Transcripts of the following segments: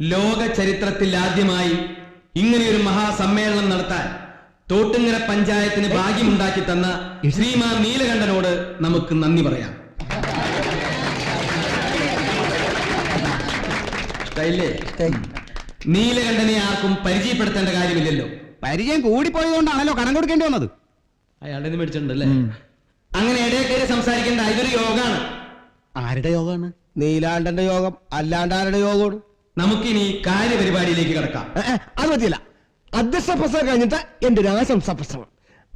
ലോക ചരിത്രത്തിൽ ആദ്യമായി ഇങ്ങനെയൊരു മഹാസമ്മേളനം നടത്താൻ തോട്ടുങ്ങര പഞ്ചായത്തിന് ഭാഗ്യമുണ്ടാക്കി തന്ന ശ്രീമാൻ നീലകണ്ഠനോട് നമുക്ക് നന്ദി പറയാം? നീലകണ്ഠനെ ആർക്കും പരിചയപ്പെടുത്തേണ്ട കാര്യമില്ലല്ലോ. പരിചയം കൂടിപ്പോയതുകൊണ്ടാണല്ലോ കടം കൊടുക്കേണ്ടി വന്നത്. അയാളുടെ മേടിച്ചിട്ടുണ്ടല്ലേ? അങ്ങനെ ഇടയിൽ സംസാരിക്കേണ്ട ഇതൊരു യോഗമാണ്. ആരുടെ യോഗമാണ്? നീലാണ്ടന്റെ യോഗം അല്ലാണ്ടാരുടെ യോഗമാണ്? നമുക്കിനി കാര്യപരിപാടിയിലേക്ക് കടക്കാം. അത് പറ്റില്ല അധ്യക്ഷ പ്രസംഗം കഴിഞ്ഞിട്ട് എന്റെ ഒരു ആശംസ പ്രസംഗം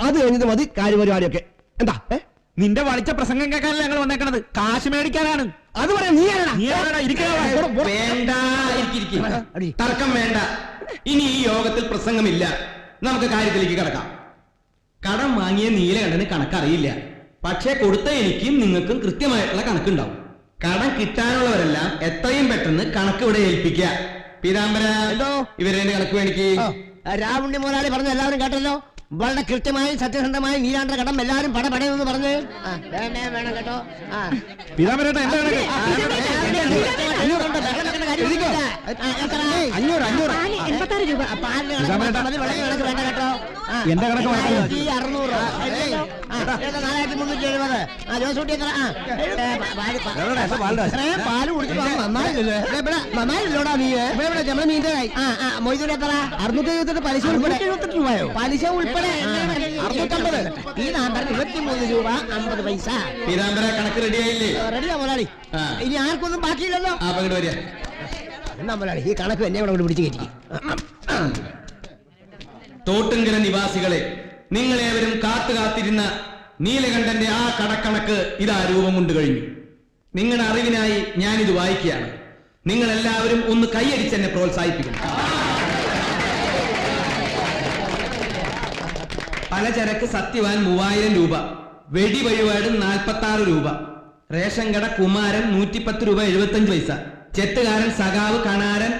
അത് കഴിഞ്ഞിട്ട് മതി കാര്യപരിപാടിയൊക്കെ. എന്താ? നിന്റെ വളിച്ച പ്രസംഗം കേൾക്കാനല്ല ഞങ്ങൾ വന്നേക്കണത്? കാശ് മേടിക്കാനാണ്. അത് പറയാം നീ. വേണ്ട ഇരിക്ക്, ഇരിക്ക്. തർക്കം വേണ്ട. ഇനി ഈ യോഗത്തിൽ പ്രസംഗമില്ല. നമുക്ക് കാര്യത്തിലേക്ക് കിടക്കാം. കടം വാങ്ങിയ നീലകണ്ഠന് കണക്കറിയില്ല. പക്ഷേ കൊടുത്ത എനിക്കും നിങ്ങൾക്കും കൃത്യമായിട്ടുള്ള കണക്കുണ്ടാവും. കടം കിട്ടാനുള്ളവരെല്ലാം എത്രയും പെട്ടെന്ന് കണക്ക് ഇവിടെ ഏൽപ്പിക്കുക. പീതാംബര എന്തോ? ഇവരെ കണക്ക് മേടിക്ക്. രാവുണ്ണി മുതലാളി പറഞ്ഞ എല്ലാവരും കേട്ടല്ലോ? വളരെ കൃത്യമായി സത്യസന്ധമായി നീരാണ്ട കടം എല്ലാവരും പട പടയെന്ന് പറഞ്ഞ്. വേണേ കേട്ടോ. വേണ്ട കേട്ടോ. എന്റെ കണക്ക് അറുന്നൂറ് പാൽ കുടിച്ചിട്ട് നന്നായില്ലോടാ നീ ഇവിടെ മീന്റെ കായ് ആ ആ മൊയ്തൂര് എത്ര അറുന്നൂറ്റി എഴുപത്തെട്ട് പലിശ ഉൾപ്പെടെ. എഴുപത്തെട്ട് രൂപയോ? പലിശ ഉൾപ്പെടെ അറുന്നൂറ്റമ്പത്. ഇരുപത്തിമൂന്ന് രൂപ അമ്പത് പൈസ. പീതാംബര കണക്ക് റെഡിയായില്ലേ? റെഡിയാ മുതലാളി. ഇനി ആർക്കൊന്നും ബാക്കിയില്ലല്ലോ. എന്നാ മുതലാളി ഈ കണക്ക് എന്നെ ഇവിടെ പിടിച്ചു കയറ്റി. തോട്ടുങ്കര നിവാസികളെ നിങ്ങളേവരും കാത്തു കാത്തിരുന്ന നീലകണ്ഠന്റെ ആ കടക്കണക്ക് ഇതാ രൂപം കൊണ്ട് കഴിഞ്ഞു. നിങ്ങളുടെ അറിവിനായി ഞാനിത് വായിക്കുകയാണ്. നിങ്ങൾ എല്ലാവരും ഒന്ന് കൈയടിച്ച് എന്നെ പ്രോത്സാഹിപ്പിക്കണം. പലചരക്ക് സത്യവാൻ മൂവായിരം രൂപ വെടി വഴിപാട് നാൽപ്പത്തി ആറ് രൂപ റേഷൻ കട കുമാരൻ നൂറ്റിപ്പത്ത് രൂപ എഴുപത്തഞ്ച് പൈസ ചെത്തുകാരൻ സഖാവ് കണാരൻ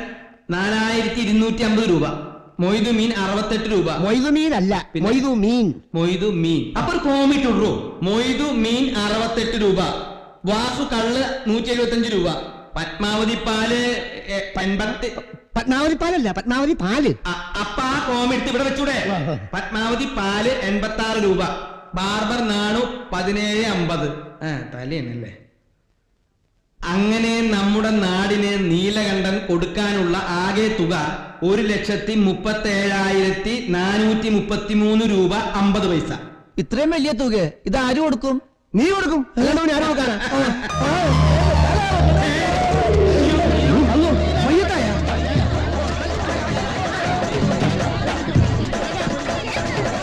നാലായിരത്തി ഇരുന്നൂറ്റി അമ്പത് രൂപ. മൊയ്തു മീൻ അറുപത്തെട്ട് രൂപ. മൊയ്തു മീൻ അല്ല? മൊയ്തു മീൻ മൊയ്തു മീൻ അപ്പൊ ഒരു കോമിറ്റ് ഉള്ളൂ മൊയ്തു മീൻ അറുപത്തെട്ട് രൂപ. വാസു കള്ള് നൂറ്റി എഴുപത്തഞ്ച് രൂപ. പത്മാവതി പാൽ പൻപത്തി. പത്മാവതി പാലല്ല പത്മാവതി പാൽ. അപ്പ ആ കോം എടുത്ത് ഇവിടെ വെച്ചൂടെ. പത്മാവതി പാൽ എൺപത്തി ആറ് രൂപ. ബാർബർ നാണു പതിനേഴ് അമ്പത്. ആ തലയാണല്ലേ അങ്ങനെ നമ്മുടെ നാടിന് നീലകണ്ഠൻ കൊടുക്കാനുള്ള ആകെ തുക ഒരു ലക്ഷത്തി മുപ്പത്തി ഏഴായിരത്തി നാനൂറ്റി മുപ്പത്തി മൂന്ന് രൂപ അമ്പത് പൈസ. ഇത്രയും വലിയ തുക ഇത് ആര് കൊടുക്കും? നീ കൊടുക്കും?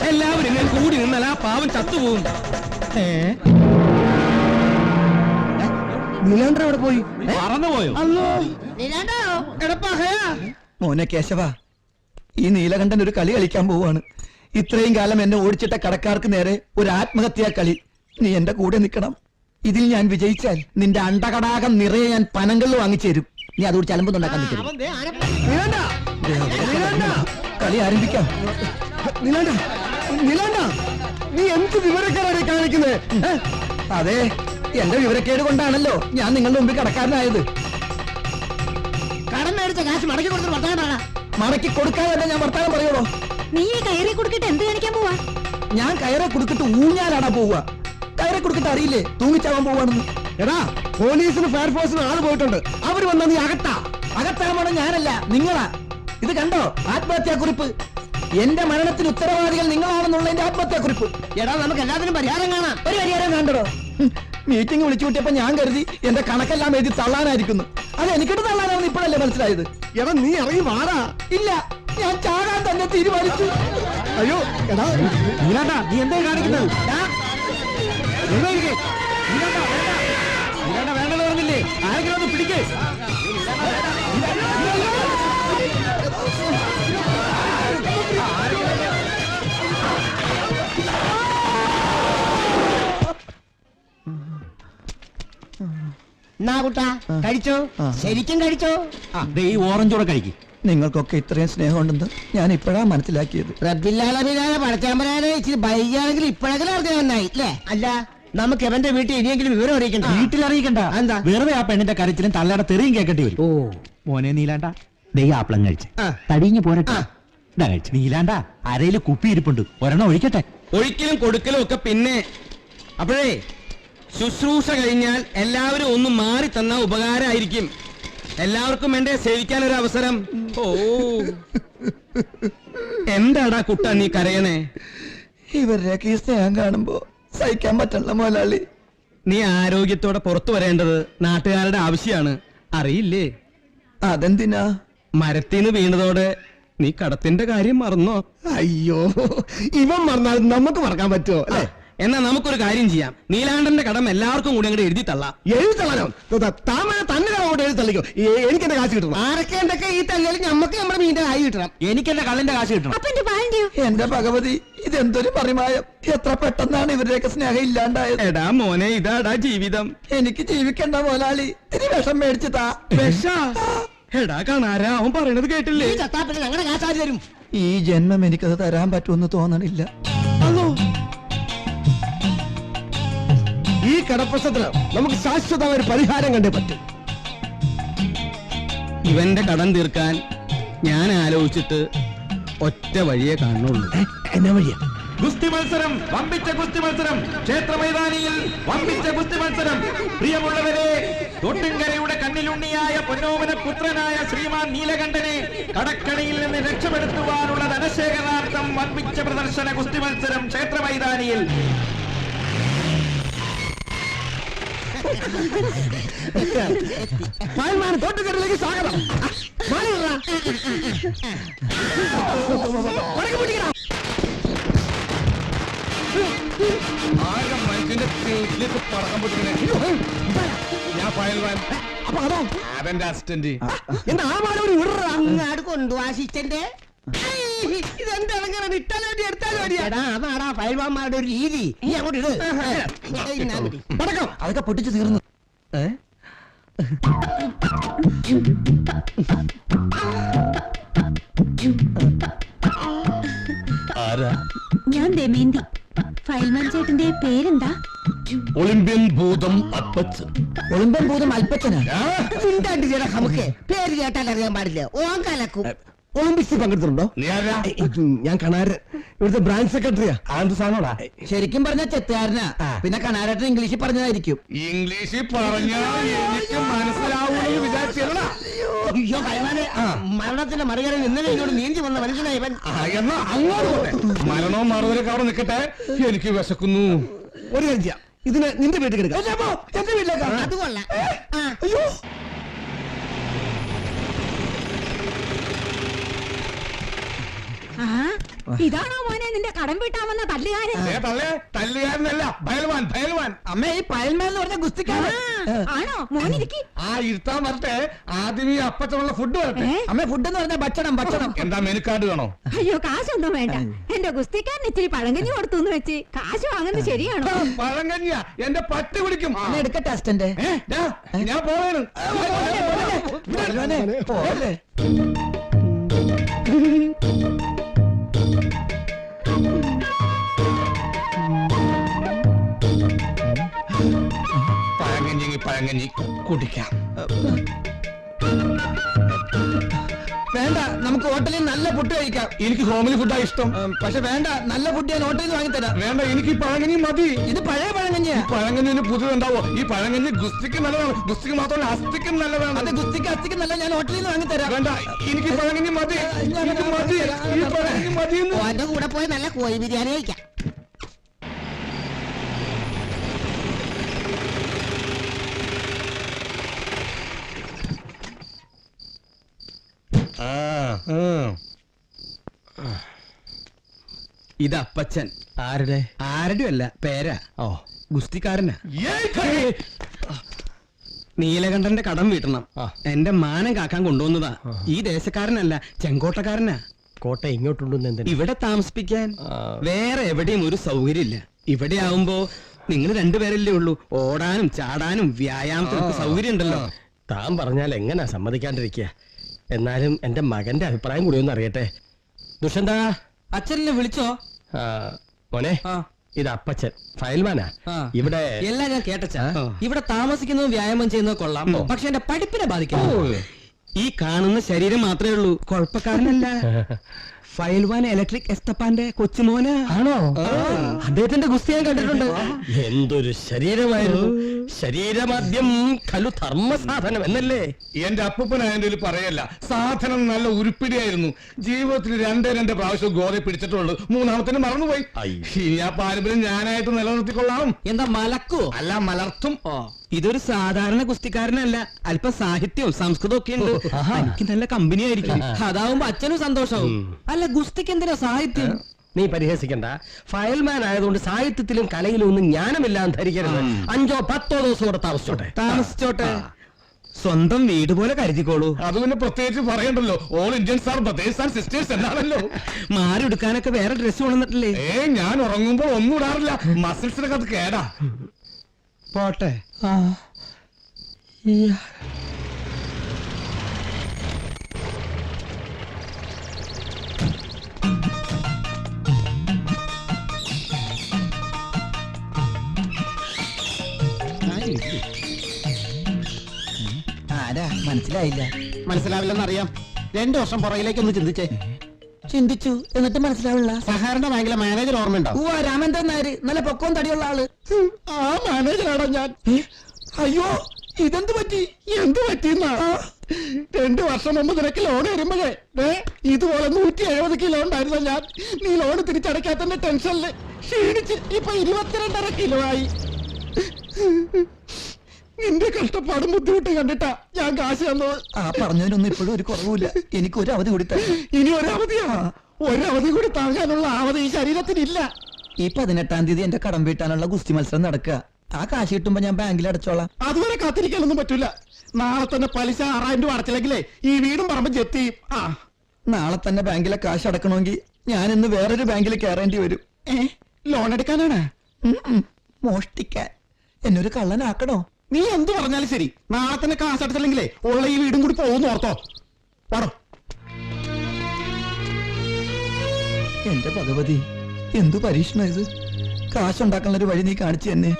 എല്ലാവരും കൂടി നിന്നാൽ ആ പാവം ചത്തുപോകും. ഏ? നീലാണ്ടർ എവിടെ പോയി? മറന്നുപോയോ? അല്ലോ. മോനെ കേശവ ഈ നീലകണ്ഠൻ ഒരു കളി കളിക്കാൻ പോവാണ് ഇത്രയും കാലം എന്നെ ഓടിച്ചിട്ട കടക്കാർക്ക് നേരെ ഒരു ആത്മഹത്യാ കളി. നീ എന്റെ കൂടെ നിൽക്കണം. ഇതിൽ ഞാൻ വിജയിച്ചാൽ നിന്റെ അണ്ടകടാകം നിറയെ ഞാൻ പനങ്ങളിൽ വാങ്ങിച്ചു തരും നീ അതോട് അവൻ കളി ആരംഭിക്കാം. നീലാണ്ട. നീലാണ്ട. നീ എന്ത് വിവരക്കാരെ കാണിക്കുന്നത് അതെ. എന്റെ വിവരക്കേട് കൊണ്ടാണല്ലോ ഞാൻ നിങ്ങളുടെ മുമ്പിൽ കടക്കാരനായത്. കടം മേടിച്ച കാശ് മടക്കി കൊടുത്തിട്ട് വർത്താനം പറ മടക്കി കൊടുക്കാതെ ഞാൻ വർത്താനം പറയുള്ളൂ നീ ഈ കയറി കൊടുത്തിട്ട് എന്ത് കാണിക്കാൻ പോവാ? ഞാൻ കയറെ കൊടുത്തിട്ട് ഊഞ്ഞാലാടാ പോവുക. കയറി കൊടുത്തിട്ട് അറിയില്ലേ തൂങ്ങിച്ചാവാൻ പോവാണെന്ന്? എടാ പോലീസിന് ഫയർഫോഴ്സിന് ആൾ പോയിട്ടുണ്ട്. അവർ വന്ന നീ അകത്താ. അകത്താവണം ഞാനല്ല നിങ്ങളാ. ഇത് കണ്ടോ? ആത്മഹത്യാ കുറിപ്പ് എന്റെ മരണത്തിന് ഉത്തരവാദികൾ നിങ്ങളാണെന്നുള്ള എന്റെ ആത്മഹത്യാക്കുറിപ്പ്. എടാ നമുക്ക് എല്ലാത്തിനും പരിഹാരം കാണാം. ഒരു പരിഹാരം കണ്ടോ മീറ്റിംഗ് വിളിച്ചു കൂട്ടിയപ്പോ ഞാൻ കരുതി എന്റെ കണക്കെല്ലാം എഴുതി തള്ളാനായിരിക്കുന്നു അത് എനിക്കിട്ട് തള്ളാനാണെന്ന് ഇപ്പോഴല്ലേ മനസ്സിലായത് എടാ നീ ഇറങ്ങി വാടാ ഇല്ല ഞാൻ ചാകാൻ തന്നെ തീരുമാനിച്ചു അയ്യോ എടാ നീലാണ്ടാ നീ എന്താ കാണിക്കുന്നത് പറഞ്ഞില്ലേ ആരെങ്കിലും ഒന്ന് പിടിക്കേ എന്നാ കുട്ടാ കഴിച്ചോ? ആ. ശരിക്കും കഴിച്ചോ? ഈ ഓറഞ്ച് കൂടെ കഴിക്കും. നിങ്ങൾക്കൊക്കെ ഇത്രയും സ്നേഹമുണ്ടെന്ന് ഞാൻ ഇപ്പോഴാ മനസ്സിലാക്കിയത്. റബ്ബില്ലാലബില്ലാലെ പടച്ചാമ്പരാനെ ഇച്ചിരി ബൈകാണെങ്കിൽ ഇപ്പോഴെങ്കിലും നന്നായി അല്ലേ അല്ല നമുക്ക് എവന്റെ വീട്ടിൽ ഇനിയെങ്കിലും വിവരം അറിയിക്കണ്ട? വീട്ടിൽ അറിയിക്കണ്ട. എന്താ? വെറുതെ ആ പെണ്ണിന്റെ കരച്ചിലും തള്ളയുടെ തെറിയും കേൾക്കേണ്ടി വരും. ഓ. മോനെ നീലാണ്ട ദൈ ആപ്പിളം കഴിച്ച്. തടിഞ്ഞു പോരട്ടെ. കഴിച്ച്. നീലാണ്ട അരയിൽ കുപ്പി ഇരിപ്പുണ്ട്. ഒരെണ്ണം ഒഴിക്കട്ടെ. ഒഴിക്കലും കൊടുക്കലും ഒക്കെ പിന്നെ. അപ്പോഴേ ശുശ്രൂഷ കഴിഞ്ഞാൽ എല്ലാവരും ഒന്ന് മാറി തന്ന ഉപകാരമായിരിക്കും. എല്ലാവർക്കും വേണ്ടേ സേവിക്കാൻ ഒരു അവസരം. ഓ. എന്താടാ കുട്ട നീ കരയണേ? ഇവരുടെയൊക്കെ ഈ ഞാൻ കാണുമ്പോ സഹിക്കാൻ പറ്റണ മുതലാളി നീ ആരോഗ്യത്തോടെ പുറത്തു വരേണ്ടത് നാട്ടുകാരുടെ ആവശ്യമാണ് അറിയില്ലേ? അതെന്തിനാ? മരത്തിന്ന് വീണതോടെ നീ കടത്തിന്റെ കാര്യം മറന്നോ? അയ്യോ ഇവൻ മറന്നാൽ നമുക്ക് മറക്കാൻ പറ്റുമോ ആ, എന്നാ നമുക്കൊരു കാര്യം ചെയ്യാം. നീലാണ്ടന്റെ കടം എല്ലാവർക്കും കൂടി അങ്ങോട്ട് എഴുതി തള്ളാം. എഴുത്തള്ളനോ താമര തന്നെ അങ്ങോട്ട് എഴുത്തള്ളിക്കോ എനിക്ക് എന്റെ കാശ് കിട്ടണം. ആരൊക്കെ എന്തൊക്കെ ഈ തള്ളിയാലും നമുക്ക് നമ്മുടെ മീന്റെ കായ് കിട്ടണം. എനിക്ക് എന്റെ കള്ളിന്റെ കാശ് കിട്ടണം. എന്റെ ഭഗവതി ഇതെന്തൊരു പരിമായം? എത്ര പെട്ടെന്നാണ് ഇവരുടെയൊക്കെ സ്നേഹം ഇല്ലാണ്ടായത്? എടാ മോനെ ഇതാടാ ജീവിതം. എനിക്ക് ജീവിക്കണ്ട മോലാളി ഇനി വിഷം മേടിച്ചു താ. വിഷ? എടാ കാണാരാ? അവൻ പറയണത് കേട്ടില്ലേ? ചത്താ പിന്നെ ഞങ്ങളുടെ കാശാരി തരും? ഈ ജന്മം എനിക്കത് തരാൻ പറ്റുമെന്ന് തോന്നണില്ല. ഈ കടപ്രശ്നത്തിന് നമുക്ക് ശാശ്വതമായ ഒരു പരിഹാരം കണ്ടേ പറ്റും. ഇവന്റെ കടം തീർക്കാൻ ഞാൻ ആലോചിച്ചിട്ട് ഒറ്റ വഴിയെ കാണുള്ളൂ എന്നാ വഴിയാ? ഗുസ്തി മത്സരം വമ്പിച്ച ഗുസ്തി മത്സരം ക്ഷേത്ര മൈതാനിയിൽ വമ്പിച്ച ഗുസ്തി മത്സരം. പ്രിയമുള്ളവരെ തൊട്ടുംകരയുടെ കണ്ണിലുണ്ണിയായ പൊന്നോമന പുത്രനായ ശ്രീമാൻ നീലകണ്ഠനെ കടക്കണിയിൽ നിന്ന് രക്ഷപ്പെടുത്തുവാനുള്ള ധനശേഖരാർത്ഥം വമ്പിച്ച പ്രദർശന ഗുസ്തി മത്സരം ക്ഷേത്ര മൈതാനിയിൽ പാൽമാൻ തോട്ടുകടലിലേക്ക് സ്വാഗതം. ആ, മാറി നിന്നെടാ. വടക്ക് പിടിക്കടാ. അപ്പൊ അതോ? അതെന്റെ അസിസ്റ്റന്റ്. എന്താ ആ വിടറാ അങ്ങാട് കൊണ്ടു അസിസ്റ്റന്റ് അതാടാ ഒരു രീതി. നീ അങ്ങോട്ട് ഇട്. പടക്കം. അതൊക്കെ പൊട്ടിച്ചു തീർന്നു. ഞാൻ ദമേന്തി ഫയൽമാൻ ചേട്ടന്റെ പേരെന്താ? ഒളിമ്പ്യൻ ഭൂതം അപ്പച്ചൻ. ഒളിമ്പ്യൻ ഭൂതം അൽപ്പച്ചനാ നമുക്ക്. പേര് കേട്ടാൽ അറിയാൻ പാടില്ല. ഓൻ കലക്കും. ഒളിമ്പിക്സിൽ പങ്കെടുത്തിട്ടുണ്ടോ? ഞാൻ കണാരൻ. ഇവിടുത്തെ ബ്രാഞ്ച് സെക്രട്ടറിയാ. സാധനോടാ ശരിക്കും പറഞ്ഞ ചെത്തുകാരനാ. പിന്നെ കണാരട്ടൻ ഇംഗ്ലീഷിൽ പറഞ്ഞതായിരിക്കും. ഇംഗ്ലീഷിൽ മരണത്തിന്റെ മറികടയിൽ ഇന്നലെ ഇങ്ങോട്ട് നീന്തി വന്ന മനുഷ്യനായി എന്നാ അങ്ങോട്ട് മരണവും അവിടെ നിൽക്കട്ടെ എനിക്ക് വിശക്കുന്നു. ഒരു കാര്യം ഇതിന് നിന്റെ വീട്ടിൽ കിടക്കാം എന്റെ വീട്ടിലേക്കാ അത് കൊള്ളാം അയ്യോ ആ ഇതാണോ മോനെ നിന്റെ കടം വീട്ടാമെന്ന തല്ലുകാരൻ? ഏ തള്ളേ തല്ലുകാരനല്ല ഭയൽവാൻ ഭയൽവാൻ അമ്മ ഈ പയൽമേൽ എന്ന് പറഞ്ഞ ഗുസ്തിക്കാരൻ. ആ, ആണോ? മോനിരിക്കി ആ ഇരുത്താൻ വരട്ടെ. ആദ്യം ഈ അപ്പച്ചുള്ള ഫുഡ് വരട്ടെ. ഏ? അമ്മ ഫുഡ് എന്ന് പറഞ്ഞ ഭക്ഷണം ഭക്ഷണം. എന്താ മെനു കാർഡ് വേണോ? അയ്യോ കാശൊന്നും വേണ്ട. എന്റെ ഗുസ്തിക്കാരൻ ഇച്ചിരി പഴങ്കഞ്ഞി കൊടുത്തു എന്ന് വെച്ച് കാശ് വാങ്ങുന്നത് ശരിയാണോ? പഴങ്കഞ്ഞിയാ. എന്റെ പട്ടി കുടിക്കും. അമ്മ എടുക്കട്ടെ അസിസ്റ്റന്റ് ഏ, ദാ, ഞാൻ പോവാണ്. പോലെ. പഴങ്കഞ്ഞി കുടിക്കാം. വേണ്ട നമുക്ക് ഹോട്ടലിൽ നല്ല ഫുഡ് കഴിക്കാം. എനിക്ക് ഹോമിലി ഫുഡാ ഇഷ്ടം. പക്ഷെ വേണ്ട നല്ല ഫുഡ് ഞാൻ ഹോട്ടലിൽ നിന്ന് വാങ്ങിത്തരാം. വേണ്ട എനിക്ക് പഴങ്കഞ്ഞി മതി. ഇത് പഴയ പഴങ്കഞ്ഞിയാ. പഴങ്കഞ്ഞിന് പുതിയതുണ്ടാവോ ഈ പഴങ്കഞ്ഞി ഗുസ്തിക്ക് നല്ലതാണ്. ഗുസ്തിക്ക് മാത്രമല്ല അസ്ഥിക്കും അത് നല്ലതാണ് ഗുസ്തിക്ക് അസ്ഥിക്ക് നല്ല ഞാൻ ഹോട്ടലിൽ നിന്ന് വാങ്ങിത്തരാം. വേണ്ട എനിക്ക് പഴങ്കഞ്ഞി മതി. എനിക്ക് മതി. ഈ പഴങ്കഞ്ഞി മതി കൂടെ പോയി നല്ല കോഴി ബിരിയാണി കഴിക്കാം. ഇത് അപ്പച്ചൻ. ആരുടെ? ആരുടെ അല്ല പേരാ. ഓ. ഗുസ്തിക്കാരനാ. നീലകണ്ഠന്റെ കടം വീട്ടണം. എന്റെ മാനം കാക്കാൻ കൊണ്ടുവന്നതാ. ഈ ദേശക്കാരനല്ല ചെങ്കോട്ടക്കാരനാ. കോട്ട ഇങ്ങോട്ടുണ്ടെന്ന് ഇവിടെ താമസിപ്പിക്കാൻ വേറെ എവിടെയും ഒരു സൗകര്യമില്ല. ഇവിടെ ആവുമ്പോ നിങ്ങൾ രണ്ടുപേരല്ലേ ഉള്ളൂ. ഓടാനും ചാടാനും വ്യായാമത്തിനൊക്കെ സൗകര്യം ഉണ്ടല്ലോ. താൻ പറഞ്ഞാൽ എങ്ങനാ സമ്മതിക്കാണ്ടിരിക്കുക? എന്നാലും എന്റെ മകന്റെ അഭിപ്രായം കൂടി ഒന്ന് അറിയട്ടെ. ദുഷന്താ അച്ഛനെ വിളിച്ചോ? മോനെ. ഇത് അപ്പച്ചൻ ഫയൽമാനാ. ആ. ഇവിടെ എല്ലാം ഞാൻ കേട്ടച്ച. ഇവിടെ താമസിക്കുന്നതും വ്യായാമം ചെയ്യുന്നതും കൊള്ളാം. പക്ഷെ എന്റെ പഠിപ്പിനെ ബാധിക്കുന്നു ഈ കാണുന്ന ശരീരം മാത്രമേ ഉള്ളൂ. കുഴപ്പക്കാരനല്ല. ഫയൽവാൻ ഇലക്ട്രിക് എസ്തപ്പാന്റെ കൊച്ചുമോന്. ആണോ? അദ്ദേഹത്തിന്റെ ഗുസ്തി ഞാൻ കണ്ടിട്ടുണ്ട്. എന്തൊരു ശരീരമായിരുന്നു. ശരീരമാദ്യം ഖലു ധർമ്മസാധനം എന്നല്ലേ? എന്റെ അപ്പൂപ്പനായതിന്റെ ഒരു പറയല്ല. സാധനം നല്ല ഉരുപ്പിടിയായിരുന്നു. ജീവിതത്തിൽ രണ്ടേ രണ്ട് പ്രാവശ്യം ഗോതയെ പിടിച്ചിട്ടുള്ളൂ. മൂന്നാമത്തിന് മറന്നുപോയി. ഇനി ആ പാരമ്പര്യം ഞാനായിട്ട് നിലനിർത്തിക്കൊള്ളാം. എന്താ മലക്കോ? അല്ല മലർത്തും. ഇതൊരു സാധാരണ ഗുസ്തിക്കാരനല്ല. അല്പ സാഹിത്യവും സംസ്കൃതവും ഒക്കെ ഉണ്ട്. എനിക്ക് നല്ല കമ്പനി ആയിരിക്കും അതാവുമ്പോ അച്ഛനും സന്തോഷവും. അല്ല ഗുസ്തിക്ക് എന്തിനാ സാഹിത്യം? നീ പരിഹസിക്കണ്ട. ഫയൽമാൻ ആയതുകൊണ്ട് സാഹിത്യത്തിലും കലയിലും ഒന്നും ജ്ഞാനമില്ലാന്ന് ധരിക്കരുത്. അഞ്ചോ പത്തോ ദിവസം കൂടെ താമസിച്ചോട്ടെ. താമസിച്ചോട്ടെ. സ്വന്തം വീട് പോലെ കരുതിക്കോളൂ. അത് പിന്നെ പ്രത്യേകിച്ച് പറയണ്ടല്ലോ. All Indian sir brothers and sisters എന്നാണല്ലോ. മാറി എടുക്കാനൊക്കെ വേറെ ഡ്രസ് കൊണ്ടുവന്നിട്ടില്ലേ? ഏ ഞാൻ ഉറങ്ങുമ്പോൾ ഒന്നും ഇടാറില്ല. മസിൽസിനൊക്കെ അത് കേടാ. പോട്ടെ. ആരാ മനസ്സിലായില്ല. മനസ്സിലാവില്ലെന്നറിയാം രണ്ടു വർഷം പുറകിലേക്ക് ഒന്ന് ചിന്തിച്ചേ. ചിന്തിച്ചു എന്നിട്ട് മനസ്സിലാവില്ല. സഹകരണ ബാങ്കിലെ മാനേജർ ഓർമ്മയുണ്ടോ? ഓ രാമേന്ദ്രൻ തന്നാര്. നല്ല പൊക്കവും തടിയുള്ള ആൾ. ആ മാനേജറാണോ ഞാൻ? അയ്യോ ഇതെന്ത് പറ്റി? എന്ത് പറ്റിയെന്നാ? രണ്ടു വർഷം മുമ്പ് നിനക്ക് ലോൺ വരുമ്പോഴേ ഇതുപോലെ നൂറ്റി എഴുപത് കിലോ ഉണ്ടായിരുന്നു ഞാൻ? നീ ലോൺ തിരിച്ചടയ്ക്കാത്തന്റെ ടെൻഷനിൽ ക്ഷീണിച്ച് ഇപ്പൊ ഇരുപത്തിരണ്ടര കിലോ ആയി. നിന്റെ കഷ്ടപ്പാടും ബുദ്ധിമുട്ടും കണ്ടിട്ടാ ഞാൻ കാശ് തന്നത്. ആ പറഞ്ഞതിനൊന്നും ഇപ്പോഴും ഒരു കുറവില്ല എനിക്ക് ഒരു അവധി കൂടി തരണം. ഇനി ഒരവധിയാ? ഒരവധി കൂടി താങ്ങാനുള്ള അവധി ഈ ശരീരത്തിനില്ല. ഈ പതിനെട്ടാം തീയതി എന്റെ കടം വീട്ടാനുള്ള ഗുസ്തി മത്സരം നടക്കുക. ആ കാശ് കിട്ടുമ്പോ ഞാൻ ബാങ്കിൽ അടച്ചോളാം. അതുവരെ കാത്തിരിക്കാനൊന്നും പറ്റൂല. നാളെ തന്നെ പലിശ ആറായിരം രൂപ അടച്ചില്ലെങ്കിലേ ഈ വീടും പറമ്പ് ജെത്തി ആ. നാളെ തന്നെ ബാങ്കിലെ കാശ് അടക്കണമെങ്കിൽ ഞാൻ ഇന്ന് വേറൊരു ബാങ്കിൽ കയറേണ്ടി വരും. ഏ? ലോൺ എടുക്കാനാണ്. മോഷ്ടിക്കാൻ. എന്നൊരു കള്ളനാക്കണോ? നീ എന്ത് പറഞ്ഞാലും ശരി. നാളെ തന്നെ കാശ് അടച്ചില്ലെങ്കിലേ ഉള്ള ഈ വീടും കൂടി പോകുന്നു ഓർത്തോ. പാടോ എന്റെ ഭഗവതി എന്തു പരീക്ഷണം ഇത്? കാശുണ്ടാക്കാനുള്ള ഒരു വഴി നീ കാണിച്ചു തന്നെ.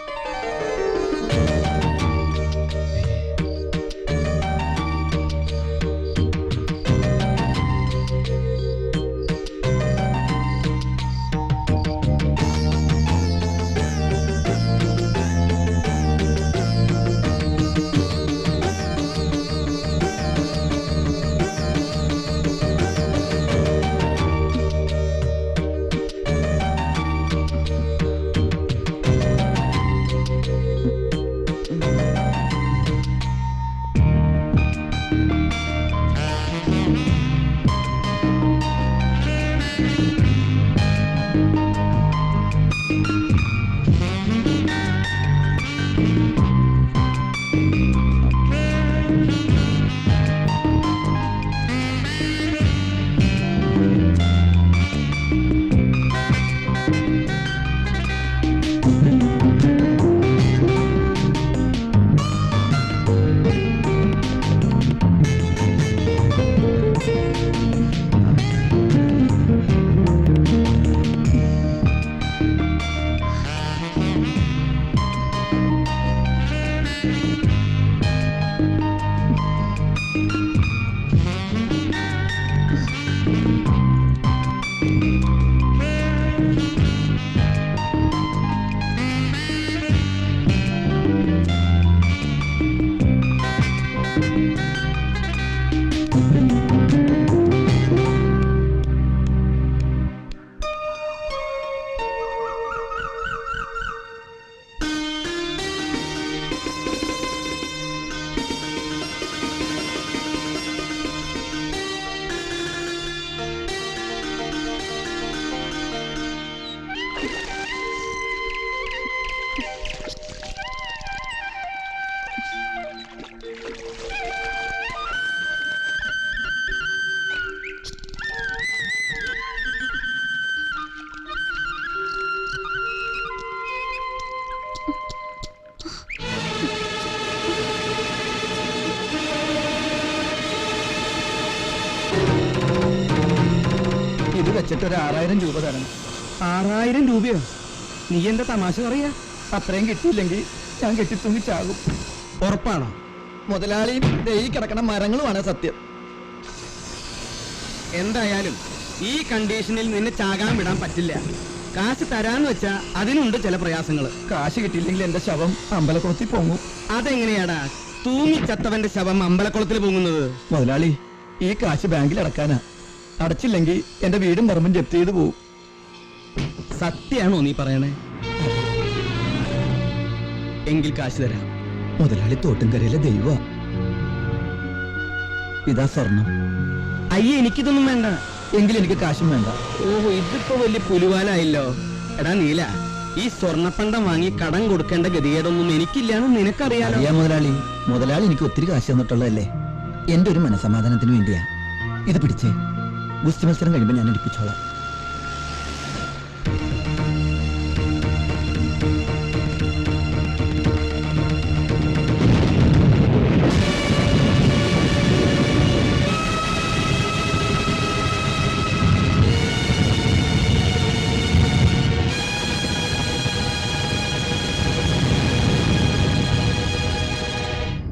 ഒരു ആറായിരം രൂപ തരണം. ആറായിരം രൂപയോ? നീ എന്താ തമാശ പറയാ? അത്രയും കിട്ടിയില്ലെങ്കിൽ ഞാൻ കെട്ടിത്തൂങ്ങി ചാകും ഉറപ്പാണോ? മുതലാളിയും ഡെയിൽ കിടക്കണ മരങ്ങളുമാണ് സത്യം. എന്തായാലും ഈ കണ്ടീഷനിൽ നിന്നെ ചാകാൻ വിടാൻ പറ്റില്ല. കാശ് തരാന്ന് വെച്ചാ അതിനുണ്ട് ചില പ്രയാസങ്ങൾ കാശ് കിട്ടിയില്ലെങ്കിൽ എന്റെ ശവം അമ്പലക്കുളത്തിൽ പൊങ്ങും. അതെങ്ങനെയാടാ? തൂങ്ങിച്ചത്തവന്റെ ശവം അമ്പലക്കുളത്തിൽ പൊങ്ങുന്നത്? മുതലാളി ഈ കാശ് ബാങ്കിൽ അടക്കാനാ. അടച്ചില്ലെങ്കിൽ എന്റെ വീടും പറമ്പും ജപ്തി ചെയ്തു പോകും സത്യാണോ നീ പറയണേ? എങ്കിൽ കാശ് തരാം. മുതലാളി തോട്ടുംകരയിലെ ദൈവ. ഇതാ സ്വർണം. അയ്യേ എനിക്കിതൊന്നും വേണ്ട. എങ്കിൽ എനിക്ക് കാശും വേണ്ട. ഓ ഇതിപ്പോ വലിയ പുലിവാലായല്ലോ. എടാ നീല ഈ സ്വർണപ്പണ്ടം വാങ്ങി കടം കൊടുക്കേണ്ട ഗതികേടൊന്നും എനിക്കില്ലാന്ന് നിനക്കറിയാലോ? അറിയാ മുതലാളി. മുതലാളി എനിക്ക് ഒത്തിരി കാശ് തന്നിട്ടുള്ളതല്ലേ? എന്റെ ഒരു മനസമാധാനത്തിന് വേണ്ടിയാ. ഇത് പിടിച്ചേ. ഗുസ്തി മത്സരം കഴിയുമ്പോൾ ഞാൻ എടുപ്പിച്ചോളാം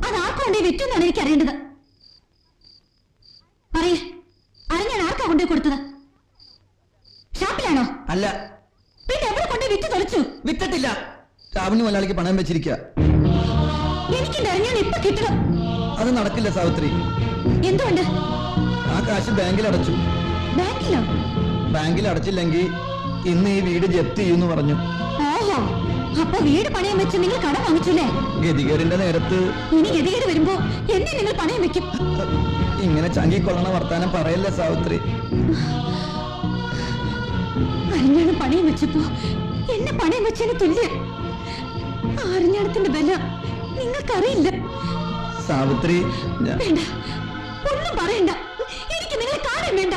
അത് ആർക്കൊണ്ടേ വിറ്റെന്നാണ് എനിക്ക് അറിയേണ്ടത് പറയേ അറിഞ്ഞാൽ ആർക്കാ കൊണ്ടേ കൊടുത്തത് ഷാപ്പിലാണോ അല്ല പിന്നെ എവിടെ കൊണ്ടേ വിറ്റ് തൊലച്ചു വിറ്റിട്ടില്ല രാവിന് മലയാളിക്ക് പണയം വെച്ചിരിക്കുക അത് നടക്കില്ല സാവിത്രി. എന്തുകൊണ്ട്? ആ കാശ് ബാങ്കിൽ അടച്ചു ബാങ്കിലോ? ബാങ്കിൽ അടച്ചില്ലെങ്കിൽ ഇന്ന് ഈ വീട് ജപ്തി ചെയ്യുമെന്ന് പറഞ്ഞു. ഓഹോ അപ്പൊ വീട് പണയം വെച്ച് നിങ്ങൾ കട വാങ്ങിച്ചില്ലേ? ഗതികേടിന്റെ നേരത്ത് ഇനി ഗതികേട് വരുമ്പോ എന്നെ നിങ്ങൾ പണയം വെക്കും? ഇങ്ങനെ ചങ്കിക്കൊള്ളണ വർത്താനം പറയല്ലേ സാവിത്രി. അറിഞ്ഞാണ് പണയം വെച്ചപ്പോ എന്നെ പണയം വെച്ചതിന് തുല്യം. അറിഞ്ഞാണത്തിന്റെ ബല നിങ്ങൾക്കറിയില്ല. സാവിത്രി ഒന്നും പറയണ്ട. എനിക്ക് നിങ്ങളെ കാണാൻ വേണ്ട.